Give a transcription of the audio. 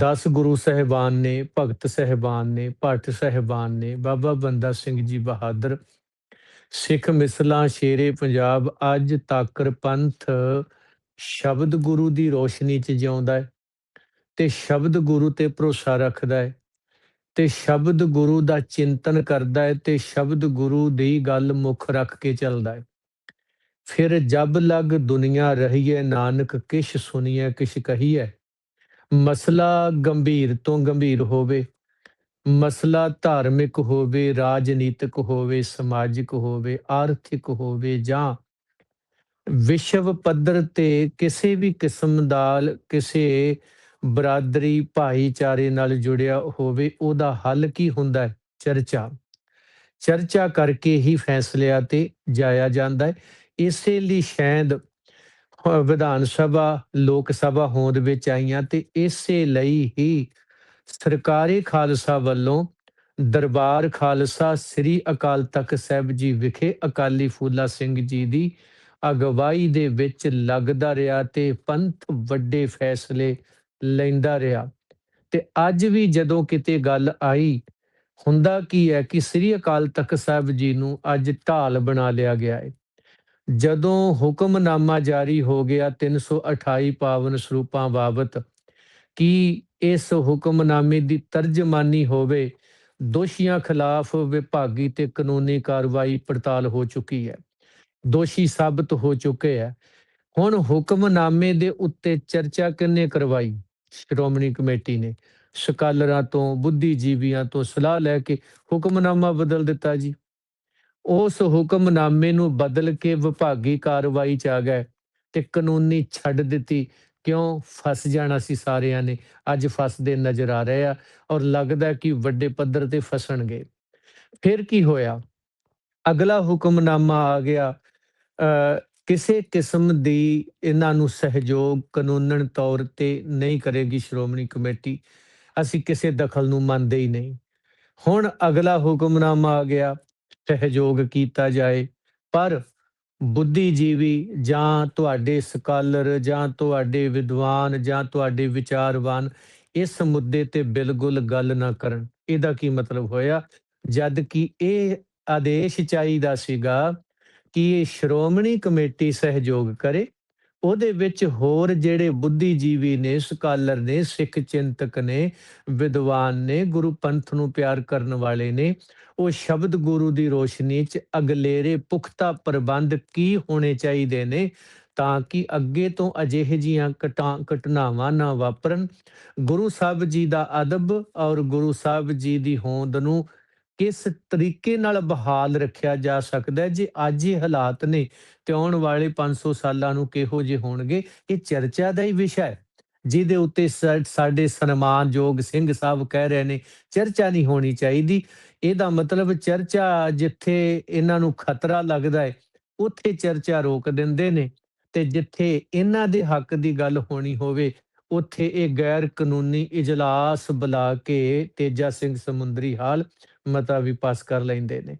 10 ਗੁਰੂ ਸਾਹਿਬਾਨ ਨੇ, ਭਗਤ ਸਾਹਿਬਾਨ ਨੇ, ਭੱਟ ਸਾਹਿਬਾਨ ਨੇ, ਬਾਬਾ ਬੰਦਾ ਸਿੰਘ ਜੀ ਬਹਾਦਰ, ਸਿੱਖ ਮਿਸਲਾਂ ਸ਼ੇਰੇ ਪੰਜਾਬ, ਅੱਜ ਤੱਕ ਪੰਥ ਸ਼ਬਦ ਗੁਰੂ ਦੀ ਰੋਸ਼ਨੀ 'ਚ ਜਿਉਂਦਾ ਹੈ ਤੇ ਸ਼ਬਦ ਗੁਰੂ ਤੇ ਭਰੋਸਾ ਰੱਖਦਾ ਹੈ ਤੇ ਸ਼ਬਦ ਗੁਰੂ ਦਾ ਚਿੰਤਨ ਕਰਦਾ ਹੈ ਤੇ ਸ਼ਬਦ ਗੁਰੂ ਦੀ ਗੱਲ ਮੁੱਖ ਰੱਖ ਕੇ ਚੱਲਦਾ ਹੈ। ਫਿਰ ਜਬ ਲਗ ਦੁਨੀਆ ਰਹੀਏ ਨਾਨਕ ਕਿਛ ਸੁਣੀਏ ਕਿਛ ਕਹੀਏ ਮਸਲਾ ਗੰਭੀਰ ਤੋਂ ਗੰਭੀਰ ਹੋਵੇ, ਮਸਲਾ ਧਾਰਮਿਕ ਹੋਵੇ, ਰਾਜਨੀਤਿਕ ਹੋਵੇ, ਸਮਾਜਿਕ ਹੋਵੇ, ਆਰਥਿਕ ਹੋਵੇ ਜਾਂ ਵਿਸ਼ਵ ਪੱਧਰ ਤੇ ਕਿਸੇ ਵੀ ਕਿਸਮ ਦਾ ਕਿਸੇ ਬਰਾਦਰੀ ਭਾਈਚਾਰੇ ਨਾਲ ਜੁੜਿਆ ਹੋਵੇ, ਉਹਦਾ ਹੱਲ ਕੀ ਹੁੰਦਾ ਹੈ? ਚਰਚਾ। ਚਰਚਾ ਕਰਕੇ ਹੀ ਫੈਸਲਿਆਂ ਤੇ ਜਾਇਆ ਜਾਂਦਾ ਹੈ। ਇਸੇ ਲਈ ਸ਼ਾਇਦ ਵਿਧਾਨ ਸਭਾ, ਲੋਕ ਸਭਾ ਹੋਂਦ ਵਿੱਚ ਆਈਆਂ ਤੇ ਇਸੇ ਲਈ ਹੀ ਸਰਕਾਰੀ ਖਾਲਸਾ ਵੱਲੋਂ ਦਰਬਾਰ ਖਾਲਸਾ ਸ੍ਰੀ ਅਕਾਲ ਤਖਤ ਸਾਹਿਬ ਜੀ ਵਿਖੇ ਅਕਾਲੀ ਫੂਲਾ ਸਿੰਘ ਜੀ ਦੀ ਅਗਵਾਈ ਦੇ ਵਿੱਚ ਲੱਗਦਾ ਰਿਹਾ ਤੇ ਪੰਥ ਵੱਡੇ ਫੈਸਲੇ ਲੈਂਦਾ ਰਿਹਾ। ਤੇ ਅੱਜ ਵੀ ਜਦੋਂ ਕਿਤੇ ਗੱਲ ਆਈ, ਹੁੰਦਾ ਕੀ ਹੈ ਕਿ ਸ੍ਰੀ ਅਕਾਲ ਤਖਤ ਸਾਹਿਬ ਜੀ ਨੂੰ ਅੱਜ ਢਾਲ ਬਣਾ ਲਿਆ ਗਿਆ ਹੈ ਜਦੋਂ ਹੁਕਮਨਾਮਾ ਜਾਰੀ ਹੋ ਗਿਆ 328 ਪਾਵਨ ਸਰੂਪਾਂ ਬਾਬਤ, ਕੀ ਇਸ ਹੁਕਮਨਾਮੇ ਦੀ ਤਰਜਮਾਨੀ ਹੋਵੇ? ਦੋਸ਼ੀਆਂ ਖਿਲਾਫ ਵਿਭਾਗੀ ਤੇ ਕਾਨੂੰਨੀ ਕਾਰਵਾਈ ਪੜਤਾਲ ਹੋ ਚੁੱਕੀ ਹੈ। ਦੋਸ਼ੀ ਸਾਬਤ ਹੋ ਚੁੱਕੇ ਹੈ। ਹੁਣ ਹੁਕਮਨਾਮੇ ਦੇ ਉੱਤੇ ਚਰਚਾ ਕਿੰਨੇ ਕਰਵਾਈ? ਸ਼੍ਰੋਮਣੀ ਕਮੇਟੀ ਨੇ। ਸਕਾਲਰਾਂ ਤੋਂ, ਬੁੱਧੀਜੀਵੀਆਂ ਤੋਂ ਸਲਾਹ ਲੈ ਕੇ ਹੁਕਮਨਾਮਾ ਬਦਲ ਦਿੱਤਾ ਜੀ। ਉਸ ਹੁਕਮਨਾਮੇ ਨੂੰ ਬਦਲ ਕੇ ਵਿਭਾਗੀ ਕਾਰਵਾਈ ਚ ਆ ਗਏ ਤੇ ਕਾਨੂੰਨੀ ਛੱਡ ਦਿੱਤੀ। ਕਿਉਂ? ਫਸ ਜਾਣਾ ਸੀ ਸਾਰਿਆਂ ਨੇ। ਅੱਜ ਫਸਦੇ ਨਜ਼ਰ ਆ ਰਹੇ ਆ ਔਰ ਲੱਗਦਾ ਕਿ ਵੱਡੇ ਪੱਧਰ ਤੇ ਫਸਣਗੇ। ਫਿਰ ਕੀ ਹੋਇਆ? ਅਗਲਾ ਹੁਕਮਨਾਮਾ ਆ ਗਿਆ। ਕਿਸੇ ਕਿਸਮ ਦੀ ਇਹਨਾਂ ਨੂੰ ਸਹਿਯੋਗ ਕਾਨੂੰਨਨ ਤੌਰ ਤੇ ਨਹੀਂ ਕਰੇਗੀ ਸ਼੍ਰੋਮਣੀ ਕਮੇਟੀ। ਅਸੀਂ ਕਿਸੇ ਦਖਲ ਨੂੰ ਮੰਨਦੇ ਹੀ ਨਹੀਂ। ਹੁਣ ਅਗਲਾ ਹੁਕਮਨਾਮਾ ਆ ਗਿਆ। ਸਹਿਯੋਗ ਕੀਤਾ ਜਾਏ। ਪਰ ਬੁੱਧੀਜੀਵੀ ਜਾਂ ਤੁਹਾਡੇ ਸਕਾਲਰ ਜਾਂ ਤੁਹਾਡੇ ਵਿਦਵਾਨ ਜਾਂ ਤੁਹਾਡੇ ਵਿਚਾਰਵਾਨ ਇਸ ਮੁੱਦੇ ਤੇ ਬਿਲਕੁਲ ਗੱਲ ਨਾ ਕਰਨ। ਇਹਦਾ ਕੀ ਮਤਲਬ ਹੋਇਆ? ਜਦ ਕਿ ਇਹ ਆਦੇਸ਼ ਚਾਹੀਦਾ ਸੀਗਾ ਕਿ ਇਹ ਸ਼੍ਰੋਮਣੀ ਕਮੇਟੀ ਸਹਿਯੋਗ ਕਰੇ। ਉਹਦੇ ਵਿੱਚ ਹੋਰ ਜਿਹੜੇ ਬੁੱਧੀਜੀਵੀ ਨੇ, ਸਕਾਲਰ ਨੇ, ਸਿੱਖ ਚਿੰਤਕ ਨੇ, ਵਿਦਵਾਨ ਨੇ, ਗੁਰੂ ਪੰਥ ਨੂੰ ਪਿਆਰ ਕਰਨ ਵਾਲੇ ਨੇ, ਉਹ ਸ਼ਬਦ ਗੁਰੂ ਦੀ ਰੋਸ਼ਨੀ 'ਚ ਅਗਲੇਰੇ ਪੁਖਤਾ ਪ੍ਰਬੰਧ ਕੀ ਹੋਣੇ ਚਾਹੀਦੇ ਨੇ ਤਾਂ ਕਿ ਅੱਗੇ ਤੋਂ ਅਜਿਹੇ ਜੀਆਂ ਘਟਨਾਵਾਂ ਨਾ ਵਾਪਰਨ। ਗੁਰੂ ਸਾਹਿਬ ਜੀ ਦਾ ਅਦਬ ਔਰ ਗੁਰੂ ਸਾਹਿਬ ਜੀ ਦੀ ਹੋਂਦ ਨੂੰ ਕਿਸ ਤਰੀਕੇ ਨਾਲ ਬਹਾਲ ਰੱਖਿਆ ਜਾ ਸਕਦਾ ਹੈ? ਜੇ ਅੱਜ ਇਹ ਹਾਲਾਤ ਨੇ ਤੇ ਆਉਣ ਵਾਲੇ 500 ਸਾਲਾਂ ਨੂੰ ਕਿਹੋ ਜਿਹੇ ਹੋਣਗੇ? ਇਹ ਚਰਚਾ ਦਾ ਹੀ ਵਿਸ਼ਾ ਹੈ। ਜਿਹਦੇ ਉੱਤੇ ਸਾਡੇ ਸਨਮਾਨਯੋਗ ਸਿੰਘ ਸਾਹਿਬ ਕਹਿ ਰਹੇ ਨੇ, ਚਰਚਾ ਨਹੀਂ ਹੋਣੀ ਚਾਹੀਦੀ। ਇਹਦਾ ਮਤਲਬ ਚਰਚਾ ਜਿੱਥੇ ਇਹਨਾਂ ਨੂੰ ਖਤਰਾ ਲੱਗਦਾ ਹੈ, ਉੱਥੇ ਚਰਚਾ ਰੋਕ ਦਿੰਦੇ ਨੇ ਤੇ ਜਿੱਥੇ ਇਹਨਾਂ ਦੇ ਹੱਕ ਦੀ ਗੱਲ ਹੋਣੀ ਹੋਵੇ ਉੱਥੇ ਇਹ ਗੈਰ ਕਾਨੂੰਨੀ ਇਜਲਾਸ ਬੁਲਾ ਕੇ ਤੇਜਾ ਸਿੰਘ ਸਮੁੰਦਰੀ ਹਾਲ ਮਤਾ ਵੀ ਪਾਸ ਕਰ ਲੈਂਦੇ ਨੇ।